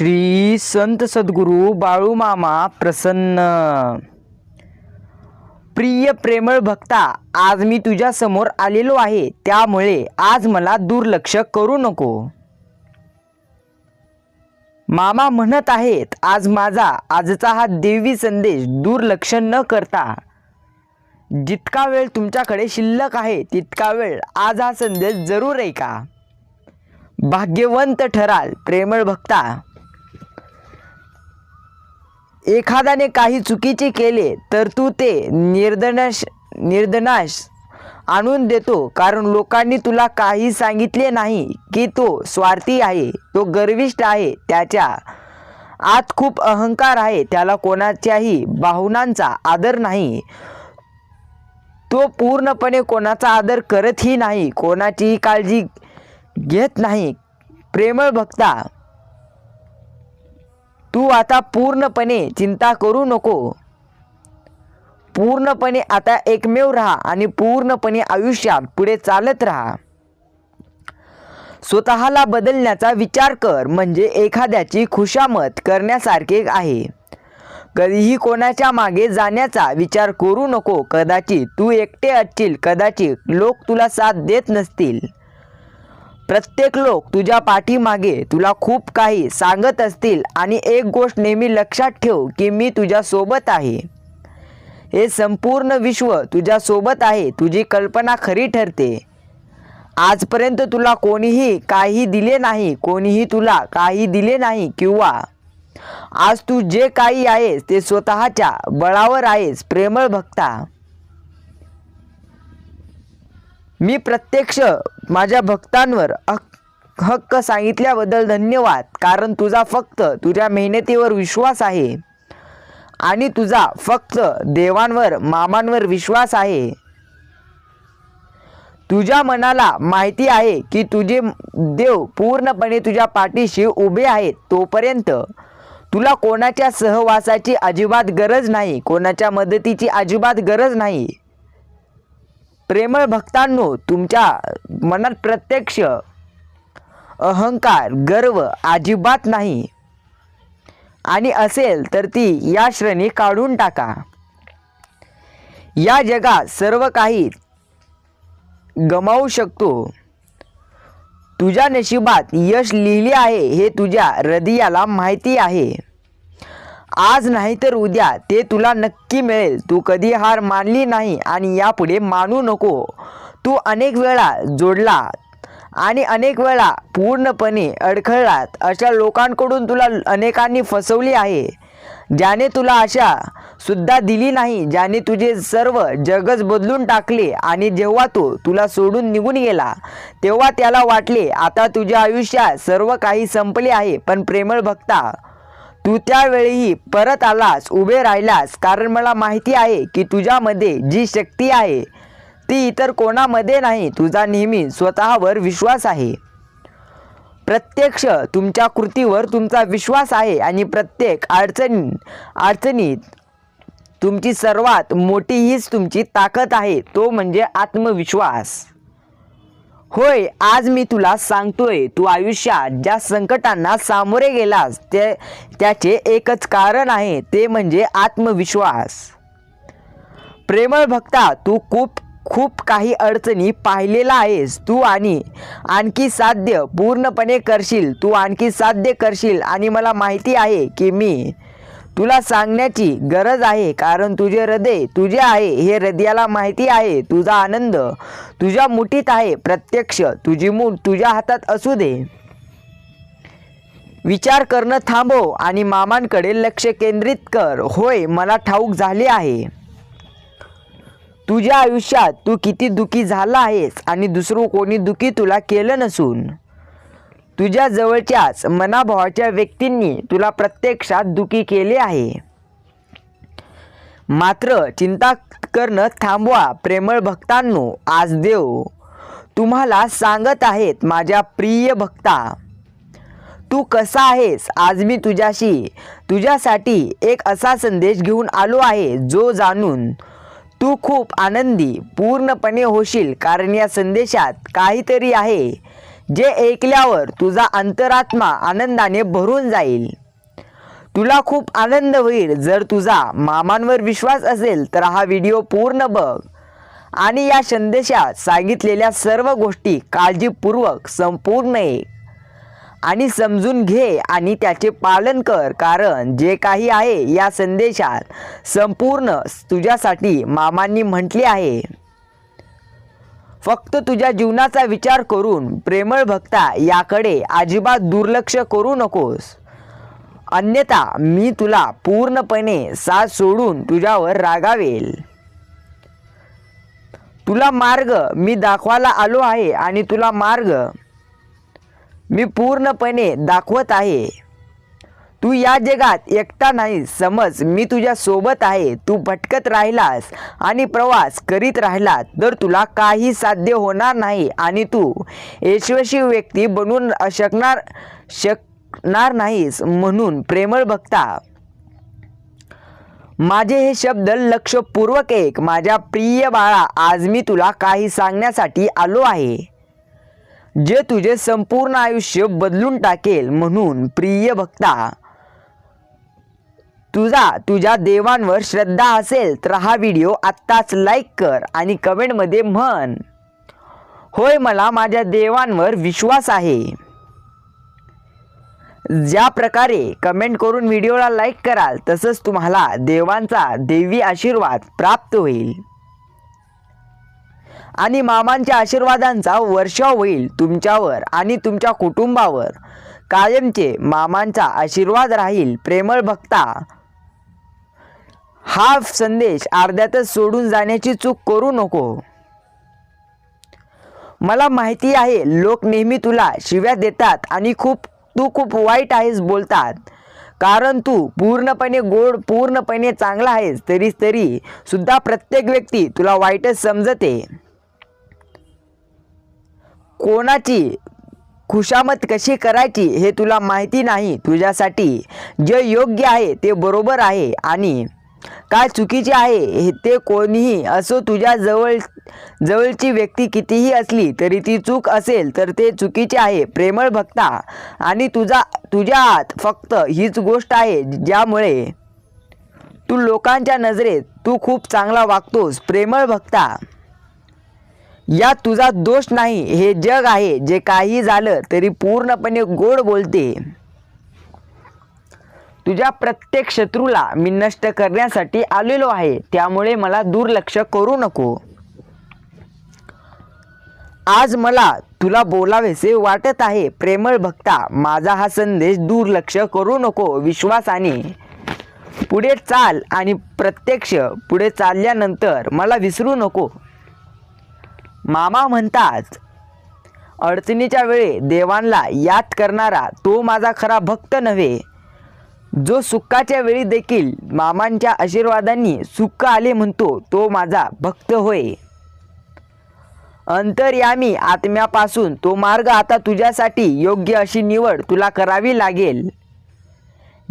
श्री संत सद्गुरू बाळूमामा प्रसन्न. प्रिय प्रेमळ भक्ता आज मी तुझ्या समोर आलेलो आहे. त्यामुळे आज मला दुर्लक्ष करू नको. मामा म्हणत आहेत आज माझा आजचा हा देवी संदेश दुर्लक्ष न करता. जितका वेळ तुमच्याकडे शिल्लक आहे तितका वेळ आज हा संदेश जरूर ऐका. भाग्यवंत ठराल प्रेमळ भक्ता. एखाद्याने काही चुकीचे केले तर तू ते निर्दनाश निर्दनाश आणून देतो. कारण लोकांनी तुला काही सांगितले नाही की तो स्वार्थी आहे तो गर्विष्ठ आहे त्याच्या आत खूप अहंकार आहे त्याला कोणाच्याही भावनांचा आदर नाही. तो पूर्णपणे कोणाचा आदर करतही नाही कोणाचीही काळजी घेत नाही. प्रेमळ भक्ता तू आता पूर्णपणे चिंता करू नको. पूर्णपणे आता एकमेव राहा आणि पूर्णपणे आयुष्यात पुढे चालत राहा. स्वतःला बदलण्याचा विचार कर म्हणजे एखाद्याची खुशामत करण्यासारखे आहे. कधीही कोणाच्या मागे जाण्याचा विचार करू नको. कदाचित तू एकटे असशील कदाचित लोक तुला साथ देत नसतील. प्रत्येक लोक तुझ्या पाठीमागे तुला खूप काही सांगत असतील आणि एक गोष्ट नेहमी लक्षात ठेव की मी तुझ्या सोबत आहे. हे संपूर्ण विश्व तुझ्या सोबत आहे तुझी कल्पना खरी ठरते. आजपर्यंत तुला कोणीही काही दिले नाही कोणीही तुला काही दिले नाही किंवा आज तू जे काही आहेस ते स्वतःच्या बळावर आहेस प्रेमळ भक्ता. मी प्रत्यक्ष माझ्या भक्तांवर हक हक्क सांगितल्याबद्दल धन्यवाद. कारण तुझा फक्त तुझ्या मेहनतीवर विश्वास आहे. आणि तुझा फक्त देवांवर मामांवर विश्वास आहे. तुझ्या मनाला माहिती आहे की तुझे देव पूर्णपणे तुझ्या पाठीशी उभे आहेत तोपर्यंत तुला कोणाच्या सहवासाची अजिबात गरज नाही कोणाच्या मदतीची अजिबात गरज नाही. प्रेमळ भक्तांनो तुमच्या मनात प्रत्यक्ष अहंकार गर्व अजिबात नाही. आणि असेल तर ती या श्रेणी काढून टाका. या जगात सर्व काही गमावू शकतो. तुझ्या नशिबात यश लिहिले आहे हे तुझ्या हृदयाला माहिती आहे. आज नाही तर उद्या ते तुला नक्की मिळेल. तू कधी हार मानली नाही आणि यापुढे मानू नको. तू अनेक वेळा जोडला आणि अनेक वेळा पूर्णपणे अडखळलात. अशा लोकांकडून तुला अनेकांनी फसवली आहे. ज्याने तुला आशा सुद्धा दिली नाही ज्याने तुझे सर्व जगच बदलून टाकले आणि जेव्हा तो तुला सोडून निघून गेला तेव्हा त्याला वाटले आता तुझ्या आयुष्यात सर्व काही संपले आहे पण प्रेमळ भक्ता तू त्यावेळीही परत आलास उभे राहिलास. कारण मला माहिती आहे की तुझ्यामध्ये जी शक्ती आहे ती इतर कोणामध्ये नाही. तुझा नेहमी स्वतःवर विश्वास आहे. प्रत्यक्ष तुमच्या कृतीवर तुमचा विश्वास आहे आणि प्रत्येक अडचणी अडचणीत तुमची सर्वात मोठी हीच तुमची ताकद आहे. तो म्हणजे आत्मविश्वास. होय आज मी तुला सांगतोय तू आयुष्यात ज्या संकटांना सामोरे गेलास ते त्याचे एकच कारण आहे ते म्हणजे आत्मविश्वास. प्रेमळ भक्ता तू खूप खूप काही अडचणी पाहिलेला आहेस तू आणि आणखी साध्य पूर्णपणे करशील तू आणखी साध्य करशील आणि मला माहिती आहे की मी तुला सांगण्याची गरज आहे कारण तुझे हृदय तुझे आहे हे हृदयाला माहिती आहे तुझा आनंद तुझ्या मुठीत आहे प्रत्यक्ष तुझी मूठ तुझ्या हातात असू दे. विचार करणं थांबव आणि मामांकडे लक्ष केंद्रित कर. होय मला ठाऊक झाले आहे. तुझ्या आयुष्यात तू किती दुखी झाला आहेस आणि दुसरं कोणी दुखी तुला केलं नसून. तुझ्या जवळच्याच मनाभावाच्या व्यक्तींनी तुला प्रत्यक्षात दुखी केले आहे. मात्र चिंता करणं थांबवा प्रेमळ भक्तांनो आज देव तुम्हाला सांगत आहेत माझ्या प्रिय भक्ता. तू कसा आहेस? आज मी तुझ्याशी तुझ्यासाठी एक असा संदेश घेऊन आलो आहे जो जाणून तू खूप आनंदी पूर्णपणे होशील कारण या संदेशात काहीतरी आहे. जे ऐकल्यावर तुझा अंतरात्मा आनंदाने भरून जाईल. तुला खूप आनंद होईल. जर तुझा मामांवर विश्वास असेल तर हा व्हिडिओ पूर्ण बघ. आणि या संदेशात सांगितलेल्या सर्व गोष्टी काळजीपूर्वक संपूर्ण ऐक आणि समजून घे आणि त्याचे पालन कर. कारण जे काही आहे या संदेशात संपूर्ण तुझ्यासाठी मामांनी म्हटले आहे. फक्त तुझ्या जीवनाचा विचार करून प्रेमळ भक्ता याकडे अजिबात दुर्लक्ष करू नकोस. अन्यथा मी तुला पूर्णपणे साथ सोडून तुझ्यावर रागावेल. तुला मार्ग मी दाखवायला आलो आहे आणि तुला मार्ग मी पूर्णपणे दाखवत आहे. तू या जगात एकटा नाही. समज मी तुझ्या सोबत आहे. तू भटकत राहिलास आणि प्रवास करीत राहिला तर तुला काही साध्य होणार नाही आणि तू यशस्वी व्यक्ती बनून शकणार शकणार नाहीस म्हणून प्रेमळ भक्ता माझे हे शब्द लक्षपूर्वक एक माझ्या प्रिय बाळा आज मी तुला काही सांगण्यासाठी आलो आहे. जे तुझे संपूर्ण आयुष्य बदलून टाकेल म्हणून प्रिय भक्ता तुझा तुझ्या देवांवर श्रद्धा असेल तर हा व्हिडिओ आत्ताच लाईक कर आणि कमेंटमध्ये म्हण. होय मला माझ्या देवांवर विश्वास आहे. ज्या प्रकारे कमेंट करून व्हिडिओला लाईक कराल तसंच तुम्हाला देवांचा देवी आशीर्वाद प्राप्त होईल. आणि मामांच्या आशीर्वादांचा वर्षाव होईल तुमच्यावर आणि तुमच्या कुटुंबावर. कायमचे मामांचा आशीर्वाद राहील प्रेमळ भक्ता. हा संदेश अर्ध्यातच सोडून जाण्याची चूक करू नको. मला माहिती आहे लोक नेहमी तुला शिव्या देतात आणि खूप तू खूप वाईट आहेस बोलतात. कारण तू पूर्णपणे गोड पूर्णपणे चांगला आहेस तरी तरी सुद्धा प्रत्येक व्यक्ती तुला वाईटच समजते. कोणाची खुशामत कशी करायची हे तुला माहिती नाही. तुझ्यासाठी जे योग्य आहे ते बरोबर आहे आणि काय चुकीचे आहे ते कोणीही असो तुझ्या जवळ जवळची व्यक्ती कितीही असली तरी ती चूक असेल तर ते चुकीचे आहे. प्रेमळ भक्ता आणि तुझा तुझ्या आत फक्त हीच गोष्ट आहे ज्यामुळे तू लोकांच्या नजरेत तू खूप चांगला वागतोस. प्रेमळ भक्ता यात तुझा दोष नाही. हे जग आहे जे काही झालं तरी पूर्णपणे गोड बोलते. तुझ्या प्रत्येक शत्रूला मी नष्ट करण्यासाठी आलेलो आहे. त्यामुळे मला दुर्लक्ष करू नको. आज मला तुला बोलावेसे वाटत आहे. प्रेमळ भक्ता माझा हा संदेश दुर्लक्ष करू नको. विश्वासाने पुढे चाल आणि प्रत्यक्ष पुढे चालल्यानंतर मला विसरू नको. मामा म्हणतात अडचणीच्या वेळी देवांना याद करणारा तो माझा खरा भक्त नव्हे. जो सुखाच्या वेळी देखील मामांच्या आशीर्वादांनी सुख आले म्हणतो तो माझा भक्त होय. अंतर्यामी आत्म्यापासून तो मार्ग आता तुझ्यासाठी योग्य अशी निवड तुला करावी लागेल.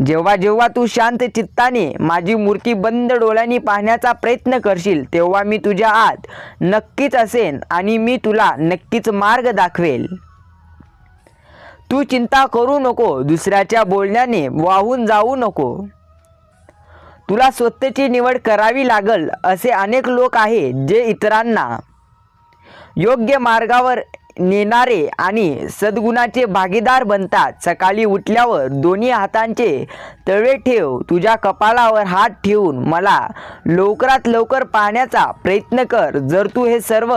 जेव्हा जेव्हा तू शांत चित्ताने माझी मूर्ती बंद डोळ्यांनी पाहण्याचा प्रयत्न करशील तेव्हा मी तुझ्या आत नक्कीच असेन आणि मी तुला नक्कीच मार्ग दाखवेल. तू चिंता करू नको दुसऱ्याच्या बोलण्याने वाहून जाऊ नको. तुला स्वतःची निवड करावी लागल असे अनेक लोक आहेत जे इतरांना योग्य मार्गावर नेणारे आणि सद्गुणाचे भागीदार बनतात. सकाळी उठल्यावर दोन्ही हातांचे तळे ठेव. तुझ्या कपाळावर हात ठेवून मला लवकरात लवकर पाहण्याचा प्रयत्न कर. जर तू हे सर्व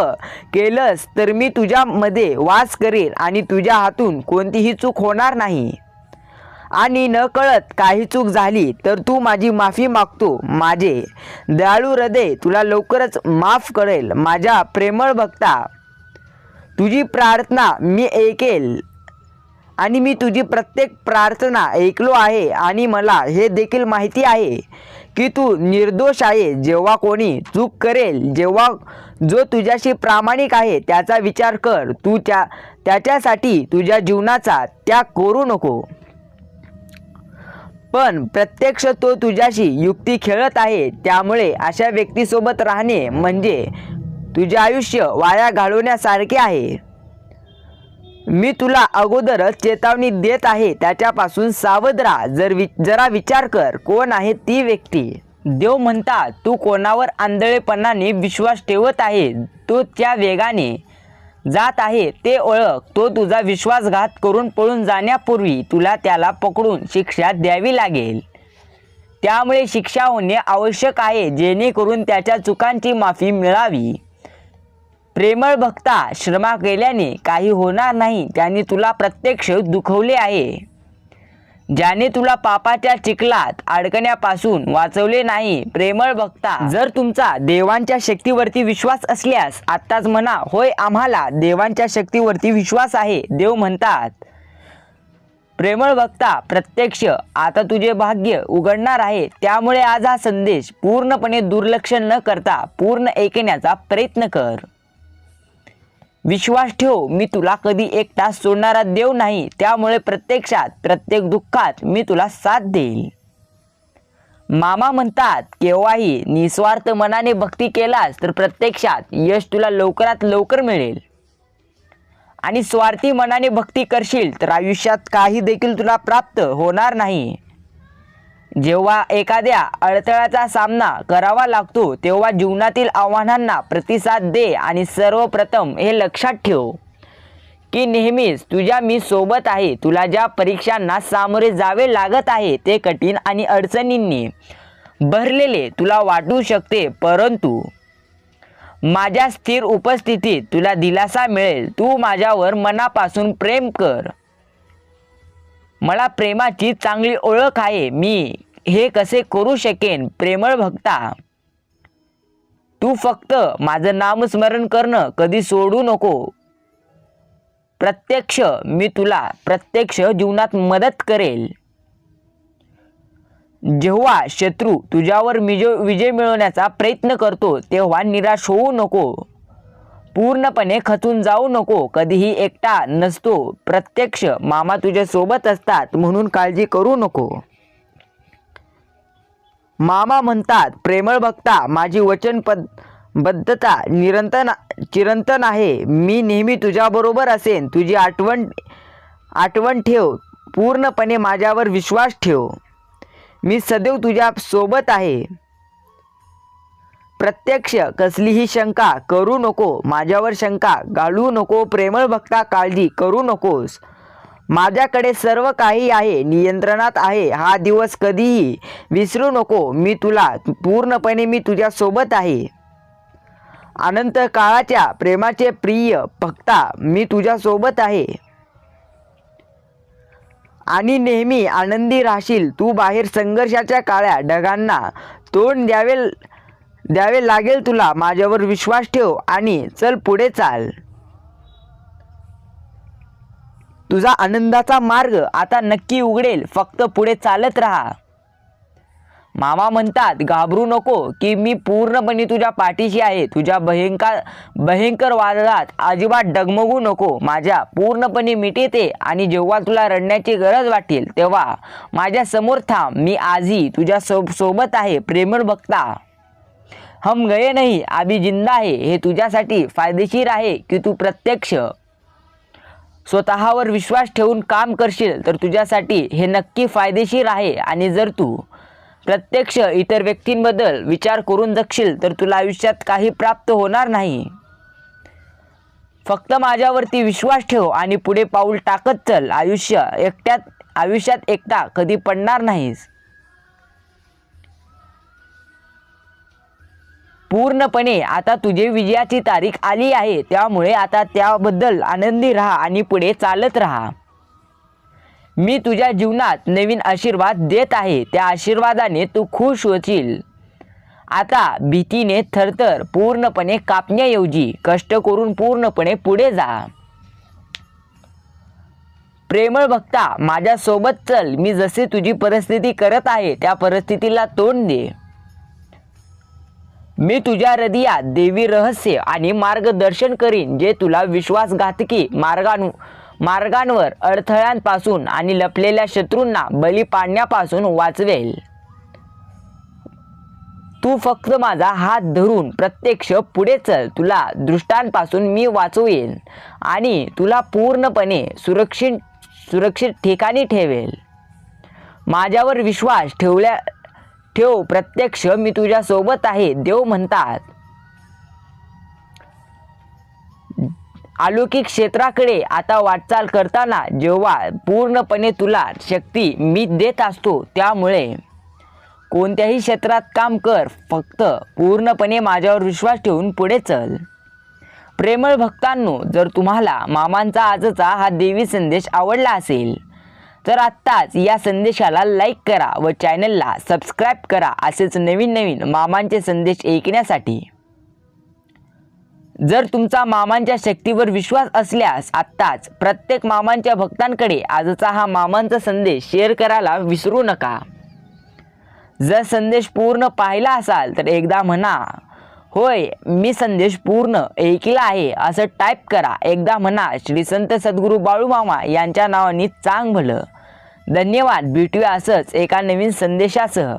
केलंस तर मी तुझ्यामध्ये वास करेल आणि तुझ्या हातून कोणतीही चूक होणार नाही. आणि न कळत काही चूक झाली तर तू माझी माफी मागतो. माझे दयाळू हृदय तुला लवकरच माफ करेल. माझ्या प्रेमळ भक्ता तुझी प्रार्थना मी ऐकेल आणि मी तुझी प्रत्येक प्रार्थना ऐकलो आहे आणि मला हे देखील माहिती आहे की तू निर्दोष आहे जेव्हा कोणी चूक करेल जेव्हा जो तुझ्याशी प्रामाणिक आहे त्याचा विचार कर. तू त्या त्याच्यासाठी तुझ्या जीवनाचा त्याग करू नको. पण प्रत्यक्ष तो तुझ्याशी युक्ती खेळत आहे त्यामुळे अशा व्यक्तीसोबत राहणे म्हणजे तुझे आयुष्य वाया घालवण्यासारखे आहे. मी तुला अगोदरच चेतावणी देत आहे त्याच्यापासून सावध राहा. जर वि जरा विचार कर कोण आहे ती व्यक्ती? देव म्हणतात तू कोणावर आंधळेपणाने विश्वास ठेवत आहे? तो त्या वेगाने जात आहे ते ओळख. तो तुझा विश्वासघात करून पळून जाण्यापूर्वी तुला त्याला पकडून शिक्षा द्यावी लागेल. त्यामुळे शिक्षा होणे आवश्यक आहे जेणेकरून त्याच्या चुकांची माफी मिळावी. प्रेमळ भक्ता श्रमा केल्याने काही होणार नाही त्याने तुला प्रत्यक्ष दुखवले आहे. ज्याने तुला पापाच्या चिखलात अडकण्यापासून वाचवले नाही प्रेमळ भक्ता. जर तुमचा देवांच्या शक्तीवरती विश्वास असल्यास आत्ताच म्हणा होय आम्हाला देवांच्या शक्तीवरती विश्वास आहे देव म्हणतात. प्रेमळ भक्ता प्रत्यक्ष आता तुझे भाग्य उघडणार आहे त्यामुळे आज हा संदेश पूर्णपणे दुर्लक्ष न करता पूर्ण ऐकण्याचा प्रयत्न कर. विश्वास ठेव मी तुला कधी एकटा सोडणारा देव नाही. त्यामुळे प्रत्यक्षात प्रत्येक दुःखात मी तुला साथ देईल. मामा म्हणतात केव्हाही निस्वार्थ मनाने भक्ती केलास तर प्रत्यक्षात यश तुला लवकरात लवकर मिळेल. आणि स्वार्थी मनाने भक्ती करशील तर आयुष्यात काही देखील तुला प्राप्त होणार नाही. जेव्हा एखाद्या अडथळ्याचा सामना करावा लागतो तेव्हा जीवनातील आव्हानांना प्रतिसाद दे आणि सर्वप्रथम हे लक्षात ठेव की नेहमीच तुझ्या मी सोबत आहे. तुला ज्या परीक्षांना सामोरे जावे लागत आहे ते कठीण आणि अडचणींनी भरलेले तुला वाटू शकते परंतु माझ्या स्थिर उपस्थितीत तुला दिलासा मिळेल. तू माझ्यावर मनापासून प्रेम कर. मला प्रेमाची चांगली ओळख आहे. मी हे कसे करू शकेन? प्रेमळ भक्ता. तू फक्त माझं नामस्मरण करणं कधी सोडू नको. प्रत्यक्ष मी तुला प्रत्यक्ष जीवनात मदत करेल. जेव्हा शत्रू तुझ्यावर विजय विजय मिळवण्याचा प्रयत्न करतो तेव्हा निराश होऊ नको. पूर्णपणे खचून जाऊ नको कधीही एकटा नसतो. प्रत्यक्ष मामा तुझ्या सोबत असतात म्हणून काळजी करू नको. मामा म्हणतात प्रेमळ भक्ता माझी वचनपद बद्धता निरंतर चिरंतन आहे. मी नेहमी तुझ्याबरोबर असेन. तुझी आठवण आठवण ठेव. पूर्णपणे माझ्यावर विश्वास ठेव. मी सदैव तुझ्या सोबत आहे. प्रत्यक्ष कसलीही शंका करू नको माझ्यावर शंका घालू नको प्रेमळ भक्ता काळजी करू नकोस. माझ्याकडे सर्व काही आहे नियंत्रणात आहे हा दिवस कधीही विसरू नको मी तुला पूर्णपणे मी तुझ्या सोबत आहे. अनंत काळाच्या प्रेमाचे प्रिय भक्ता मी तुझ्या सोबत आहे. आणि नेहमी आनंदी राहशील तू बाहेर संघर्षाच्या काळ्या ढगांना तोंड द्यावे द्यावे लागेल तुला. माझ्यावर विश्वास ठेव आणि चल पुढे चाल. तुझा आनंदाचा मार्ग आता नक्की उघडेल. फक्त पुढे चालत राहा. मामा म्हणतात घाबरू नको की मी पूर्णपणे तुझ्या पाठीशी आहे. तुझ्या भयंकर भयंकर वादळात अजिबात डगमगू नको. माझ्या पूर्णपणे मिटेते आणि जेव्हा तुला रडण्याची गरज वाटेल तेव्हा माझ्यासमोर थांब. मी आजही तुझ्या सो सोबत आहे. प्रेमळ भक्ता हम गए नाही आम्ही जिंदा आहे हे तुझ्यासाठी फायदेशीर आहे की तू प्रत्यक्ष? स्वतःवर विश्वास ठेवून काम करशील तर तुझ्यासाठी हे नक्की फायदेशीर आहे. आणि जर तू प्रत्यक्ष इतर व्यक्तींबद्दल विचार करून जगशील तर तुला आयुष्यात काही प्राप्त होणार नाही. फक्त माझ्यावरती विश्वास ठेव आणि पुढे पाऊल टाकत चल. आयुष्य एकट्यात आयुष्यात एकटा कधी पडणार नाहीस. पूर्णपणे आता तुझे विजयाची तारीख आली आहे. त्यामुळे आता त्याबद्दल आनंदी राहा आणि पुढे चालत राहा. मी तुझ्या जीवनात नवीन आशीर्वाद देत आहे. त्या आशीर्वादाने तू खुश होशील. आता भीतीने थरथर पूर्णपणे कापण्याऐवजी कष्ट करून पूर्णपणे पुढे जा. प्रेमळ भक्ता माझ्यासोबत चल. मी जसे तुझी परिस्थिती करत आहे त्या परिस्थितीला तोंड दे. मी तुझ्या हृदयात देवी रहस्य आणि मार्गदर्शन करीन जे तुला विश्वासघातकी मार्गानु मार्गांवर अडथळ्यांपासून आणि लपलेल्या शत्रूंना बली पाडण्यापासून वाचवेल. तू फक्त माझा हात धरून प्रत्यक्ष पुढे चल तुला दृष्टांपासून मी वाचवेल आणि तुला पूर्णपणे सुरक्षित सुरक्षित ठिकाणी ठेवेल. माझ्यावर विश्वास ठेवल्या ठेव प्रत्यक्ष मी तुझ्या सोबत आहे देव म्हणतात. अलौकिक क्षेत्राकडे आता वाटचाल करताना जेव्हा पूर्णपणे तुला शक्ती मी देत असतो त्यामुळे कोणत्याही क्षेत्रात काम कर फक्त पूर्णपणे माझ्यावर विश्वास ठेवून पुढे चल. प्रेमळ भक्तांनो जर तुम्हाला मामांचा आजचा हा देवी संदेश आवडला असेल तर आत्ताच या संदेशाला लाईक करा व चॅनलला सबस्क्राईब करा असेच नवीन नवीन मामांचे संदेश ऐकण्यासाठी. जर तुमचा मामांच्या शक्तीवर विश्वास असल्यास आत्ताच प्रत्येक मामांच्या भक्तांकडे आजचा हा मामांचा संदेश शेअर करायला विसरू नका. जर संदेश पूर्ण पाहिला असाल तर एकदा म्हणा होय मी संदेश पूर्ण ऐकला आहे असं टाईप करा. एकदा म्हणा श्री संत सद्गुरू बाळूमामा यांच्या नावाने चांग भलं. धन्यवाद. भेटूया असंच एका नवीन संदेशासह.